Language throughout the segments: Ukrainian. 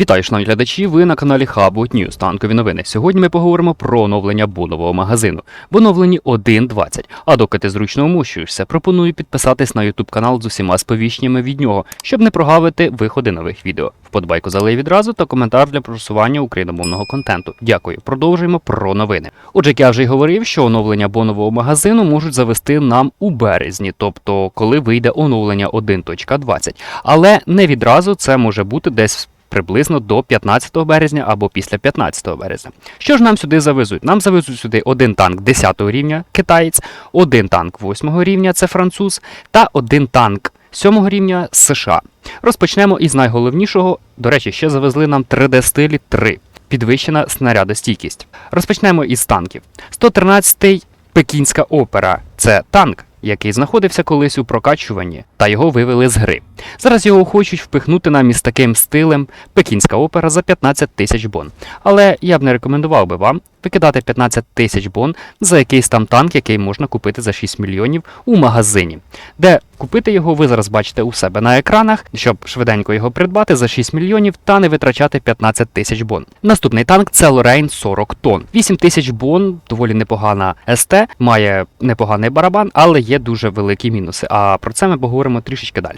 Вітаю, шановні глядачі. Ви на каналі Хабут News танкові новини. Сьогодні ми поговоримо про оновлення бонового магазину. В оновленні 1.20. А доки ти зручно умощуєшся, пропоную підписатись на YouTube канал з усіма сповіщеннями від нього, щоб не прогавити виходи нових відео. Вподобайку залий відразу та коментар для просування україномовного контенту. Дякую. Продовжуємо про новини. Отже, як я вже й говорив, що оновлення бонового магазину можуть завести нам у березні, тобто коли вийде оновлення 1.20. Але не відразу це може бути десь приблизно до 15 березня або після 15 березня. Що ж нам сюди завезуть? Нам завезуть сюди один танк 10 рівня китаєць, один танк 8 рівня це француз, та один танк 7 рівня США. Розпочнемо із найголовнішого. До речі, ще завезли нам 3D стилі 3. Підвищена снарядостійкість. Розпочнемо із танків. 113-й Пекінська опера. Це танк, який знаходився колись у прокачуванні, та його вивели з гри. Зараз його хочуть впихнути нам із таким стилем Пекінська опера за 15 тисяч бон. Але я б не рекомендував би вам викидати 15 тисяч бон за якийсь там танк, який можна купити за 6 мільйонів у магазині. Де купити його ви зараз бачите у себе на екранах, щоб швиденько його придбати за 6 мільйонів та не витрачати 15 тисяч бон. Наступний танк це Лорейн 40 тонн. 8 тисяч бон, доволі непогана СТ, має непоганий барабан, але є дуже великі мінуси. А про це ми поговоримо трішечки далі.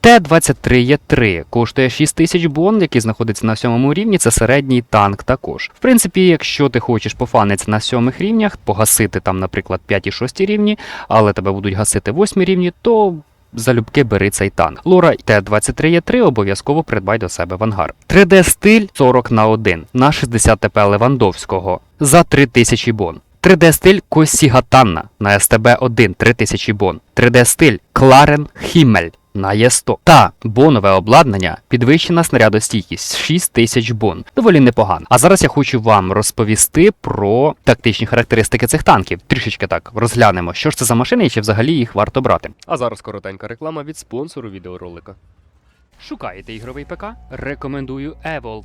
Т-23Е3 коштує 6 тисяч бон, який знаходиться на сьомому рівні. Це середній танк також. В принципі, якщо ти хочеш пофанитися на сьомих рівнях, погасити там, наприклад, 5 і 6 рівні, але тебе будуть гасити 8 рівні, то залюбки бери цей танк. Лора Т-23Е3 обов'язково придбай до себе в ангар. 3D стиль 40 на 1 на 60 ТП Левандовського за 3000 бон. 3D стиль Косігатанна на СТБ-1 3000 бон. 3D стиль Кларен Хіммель на Є100. Та бонове обладнання підвищена снарядостійкість 6000 бон. Доволі непогано. А зараз я хочу вам розповісти про тактичні характеристики цих танків. Трішечки так розглянемо, що ж це за машини і чи взагалі їх варто брати. А зараз коротенька реклама від спонсору відеоролика. Шукаєте ігровий ПК? Рекомендую Evolve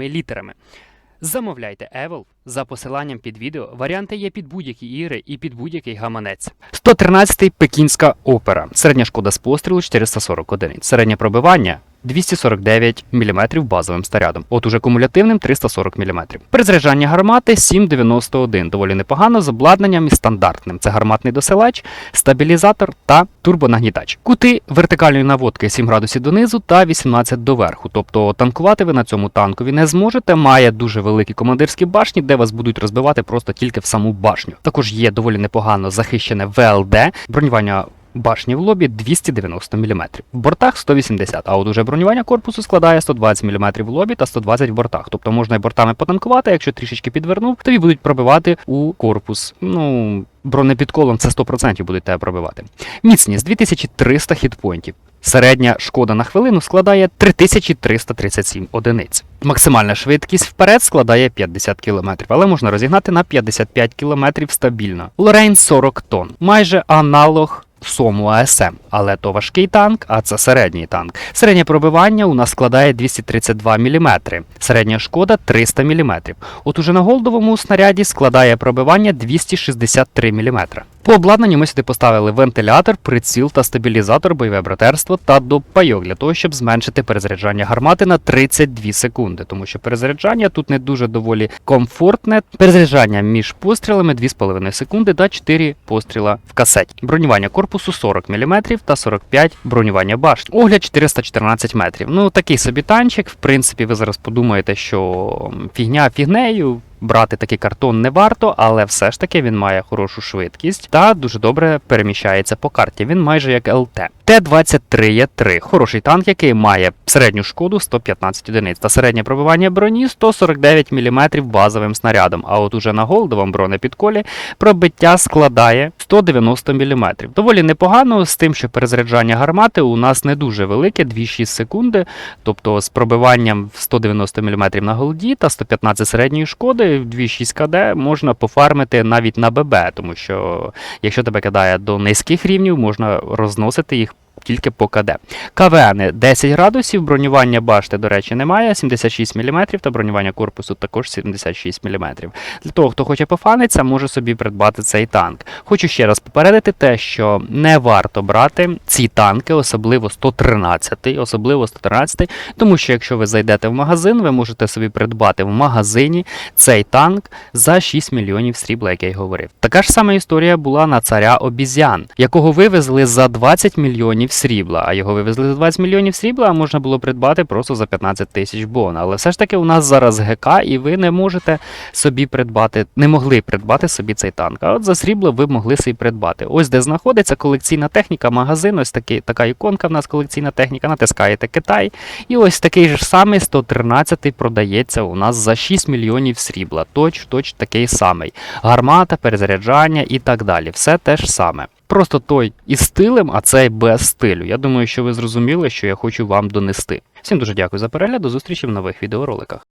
літерами. Замовляйте Evil за посиланням під відео. Варіанти є під будь-які ігри і під будь-який гаманець. 113-й Пекінська опера. Середня шкода з пострілу 440 одиниць. Середнє пробивання 249 мм базовим снарядом. От уже кумулятивним 340 мм. Перезаряджання гармати 7,91. Доволі непогано з обладнанням і стандартним. Це гарматний досилач, стабілізатор та турбонагнітач. Кути вертикальної наводки 7 градусів донизу та 18 доверху. Тобто танкувати ви на цьому танкові не зможете. Має дуже великі командирські башні, де вас будуть розбивати просто тільки в саму башню. Також є доволі непогано захищене ВЛД, бронювання Башні в лобі 290 мм. В бортах 180, а от уже бронювання корпусу складає 120 мм в лобі та 120 в бортах. Тобто можна і бортами потанкувати, якщо трішечки підвернув, тобі будуть пробивати у корпус. Ну, бронепідколом це 100% будуть тебе пробивати. Міцність 2300 хітпоінтів. Середня шкода на хвилину складає 3337 одиниць. Максимальна швидкість вперед складає 50 км, але можна розігнати на 55 км стабільно. Лорейн 40 тонн, майже аналог Сому АСМ, але то важкий танк, а це середній танк. Середнє пробивання у нас складає 232 мм, середня шкода 300 мм. От уже на голдовому снаряді складає пробивання 263 мм. По обладнанню ми сюди поставили вентилятор, приціл та стабілізатор, бойове братерство та допайок для того, щоб зменшити перезаряджання гармати на 32 секунди, тому що перезаряджання тут не дуже доволі комфортне. Перезаряджання між пострілами 2,5 секунди та 4 постріла в касеті. Бронювання корпусу 40 мм та 45 бронювання башт. Огляд 414 метрів. Ну такий собі танчик. В принципі, ви зараз подумаєте, що фігня фігнею. Брати такий картон не варто, але все ж таки він має хорошу швидкість та дуже добре переміщається по карті. Він майже як ЛТ. Т-23Е3 хороший танк, який має середню шкоду 115 одиниць та середнє пробивання броні 149 мм базовим снарядом. А от уже на голдовому бронепідколі пробиття складає 190 мм. Доволі непогано з тим, що перезаряджання гармати у нас не дуже велике 2,6 секунди. Тобто з пробиванням в 190 мм на голді та 115 середньої шкоди, 2,6 КД можна пофармити навіть на ББ, тому що якщо тебе кидає до низьких рівнів, можна розносити їх. Тільки по КД. КВН 10 градусів, бронювання башти, до речі, немає, 76 мм, та бронювання корпусу також 76 мм. Для того, хто хоче пофанитися, може собі придбати цей танк. Хочу ще раз попередити те, що не варто брати ці танки, особливо 113, особливо 113, тому що якщо ви зайдете в магазин, ви можете собі придбати в магазині цей танк за 6 мільйонів срібла, як я й говорив. Така ж сама історія була на царя обізян, якого вивезли за 20 мільйонів срібла, а його вивезли за 20 мільйонів срібла, а можна було придбати просто за 15 тисяч бон. Але все ж таки у нас зараз ГК, і ви не можете собі придбати, не могли придбати собі цей танк. А от за срібло ви могли собі придбати. Ось де знаходиться колекційна техніка, магазин, ось такий, така іконка в нас колекційна техніка, натискаєте Китай. І ось такий ж самий 113 продається у нас за 6 мільйонів срібла. Точ, точ такий самий. Гармата, перезаряджання і так далі. Все те ж саме. Просто той із стилем, а цей без стилю. Я думаю, що ви зрозуміли, що я хочу вам донести. Всім дуже дякую за перегляд. До зустрічі в нових відеороликах.